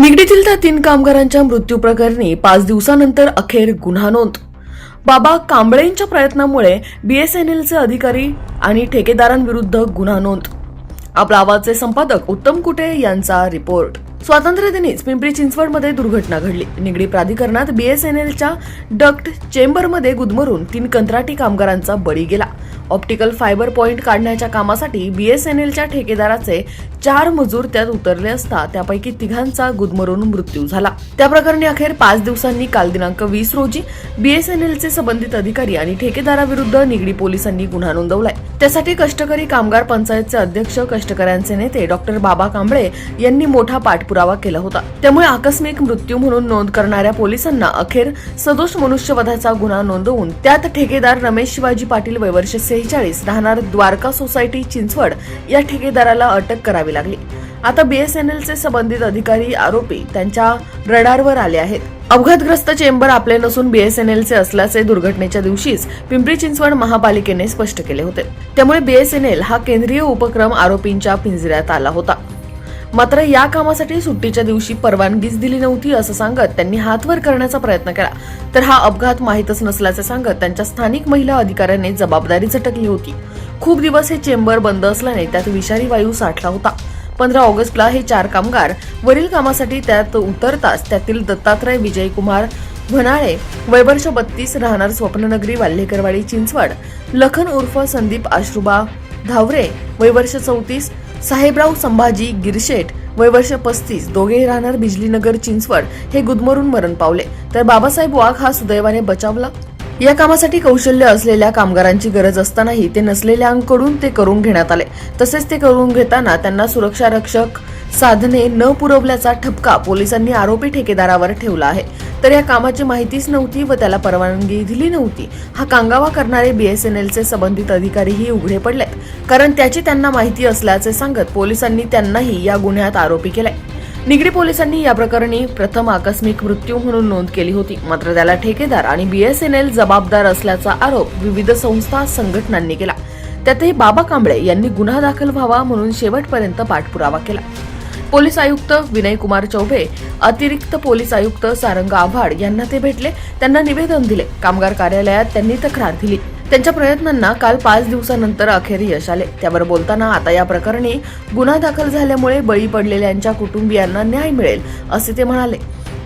निगडीतील त्या तीन कामगारांच्या मृत्यू प्रकरणी पाच दिवसानंतर अखेर गुन्हा नोंद. बाबा कांबळेंच्या प्रयत्नामुळे बीएसएनएलचे अधिकारी आणि ठेकेदारांविरुद्ध गुन्हा नोंद. आपला आवाजचे संपादक उत्तम कुटे यांचा रिपोर्ट. स्वातंत्र्य दिनीच पिंपरी चिंचवडमध्ये दुर्घटना घडली. निगडी प्राधिकरणात बीएसएनएलच्या डक्ट चेंबरमध्ये गुदमरून तीन कंत्राटी कामगारांचा बळी गेला. ऑप्टिकल फायबर पॉइंट काढण्याच्या कामासाठी बीएसएनएलच्या ठेकेदाराचे चार मजूर त्यात उतरले असता त्यापैकी तिघांचा गुदमरून मृत्यू झाला. त्या प्रकरणी अखेर पाच दिवसांनी काल दिनांक वीस रोजी बीएसएनएलचे संबंधित अधिकारी आणि ठेकेदाराविरुद्ध निगडी पोलिसांनी गुन्हा नोंदवलाय. त्यासाठी कष्टकरी कामगार पंचायतचे अध्यक्ष कष्टकऱ्यांचे नेते डॉक्टर बाबा कांबळे यांनी मोठा पाठपुरावा केला होता. त्यामुळे आकस्मिक मृत्यू म्हणून नोंद करणाऱ्या पोलिसांना अखेर सदोष मनुष्यवधाचा गुन्हा नोंदवून त्यात ठेकेदार रमेश शिवाजी पाटील वयवर्ष सेहेचाळीस राहणार द्वारका सोसायटी चिंचवड या ठेकेदाराला अटक करावी करावी लागली. आता बीएसएनएलचे संबंधित अधिकारी आरोपी त्यांच्या रडारवर आले आहेत. अपघातग्रस्त चेंबर आपले नसून बीएसएनएलचे असल्याचे दुर्घटनेच्या दिवशीच पिंपरी चिंचवड महापालिकेने स्पष्ट केले होते. त्यामुळे बीएसएनएल हा केंद्रीय उपक्रम आरोपींच्या पिंजऱ्यात आला होता. मात्र या कामासाठी सुट्टीच्या दिवशी परवानगीच दिली नव्हती असं सांगत त्यांनी हातवर करण्याचा प्रयत्न केला. तर हा अपघात माहीतच नसल्याचे सांगत त्यांच्या स्थानिक महिला अधिकाऱ्यांनी जबाबदारी झटकली होती. खूप दिवस हे चेंबर बंद असल्याने त्यात विषारी वायू साठला होता. पंधरा ऑगस्टला हे चार कामगार वरील कामासाठी त्यात उतरताच त्यातील दत्तात्रय विजयकुमार म्हणाळे वैवर्ष बत्तीस राहणार स्वप्ननगरी वाल्हेकरवाडी चिंचवड लखन उर्फ संदीप आश्रुबा धावरे वैवर्ष चौतीस साहेबराव संभाजी गिरशेट वयवर्ष पस्तीस दोघेही राहणार बिजलीनगर चिंचवड हे गुदमरून मरण पावले. तर बाबासाहेब वाघ हा सुदैवाने बचावला. या कामासाठी कौशल्य असलेल्या कामगारांची गरज असतानाही ते नसलेल्यांकडून ते करून घेण्यात आले. तसेच ते करून घेताना त्यांना सुरक्षा रक्षक साधने न पुरवल्याचा ठपका पोलिसांनी आरोपी ठेकेदारावर ठेवला आहे. तर या कामाची माहितीच नव्हती व त्याला परवानगी दिली नव्हती. हा कांगावा करणारे बीएसएनएलचे संबंधित अधिकारीही उघडे पडलेत. कारण त्याची त्यांना माहिती असल्याचे सांगत पोलिसांनी त्यांनाही या गुन्ह्यात आरोपी केलाय. निगडी पोलिसांनी या प्रकरणी प्रथम आकस्मिक मृत्यू म्हणून नोंद केली होती. मात्र त्याला ठेकेदार आणि बीएसएनएल जबाबदार असल्याचा आरोप विविध संस्था संघटनांनी केला. त्यातही बाबा कांबळे यांनी गुन्हा दाखल व्हावा म्हणून शेवटपर्यंत पाठपुरावा केला. पोलीस आयुक्त विनय कुमार चौबे अतिरिक्त पोलीस आयुक्त सारंग आव्हाड यांना ते भेटले. त्यांना निवेदन दिले. कामगार कार्यालयात त्यांनी तक्रार दिली. त्यांच्या प्रयत्नांना काल पाच दिवसानंतर अखेर यश आले. त्यावर बोलताना आता या प्रकरणी गुन्हा दाखल झाल्यामुळे बळी पडलेल्यांच्या कुटुंबियांना न्याय मिळेल असे ते म्हणाले.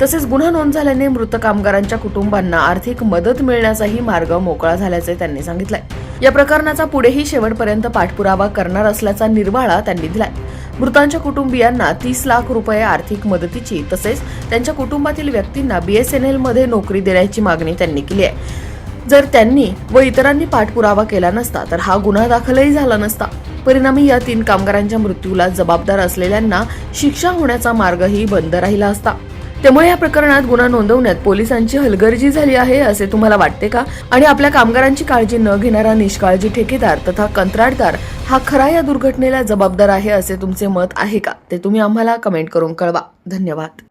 तसेच गुन्हा नोंद झाल्याने मृत कामगारांच्या कुटुंबांना आर्थिक मदत मिळण्याचाही मार्ग मोकळा झाल्याचे त्यांनी सांगितलंय. या प्रकरणाचा पुढेही शेवटपर्यंत पाठपुरावा करणार असल्याचा निर्वाळा त्यांनी दिलाय. मृतांच्या कुटुंबियांना तीस लाख रुपये आर्थिक मदतीची तसेच त्यांच्या कुटुंबातील व्यक्तींना बीएसएनएलमध्ये नोकरी देण्याची मागणी त्यांनी केली आहे. जर त्यांनी व इतरांनी पाठपुरावा केला नसता तर हा गुन्हा दाखलही झाला नसता. परिणामी या तीन कामगारांच्या मृत्यूला जबाबदार असलेल्यांना शिक्षा होण्याचा मार्गही बंद राहिला असता. त्यामुळे या प्रकरणात गुन्हा नोंदवण्यात पोलिसांची हलगर्जी झाली आहे असे तुम्हाला वाटते का? आणि आपल्या कामगारांची काळजी न घेणारा निष्काळजी ठेकेदार तथा कंत्राटदार हा खरा या दुर्घटनेला जबाबदार आहे असे तुमचे मत आहे का? ते तुम्ही आम्हाला कमेंट करून कळवा. धन्यवाद.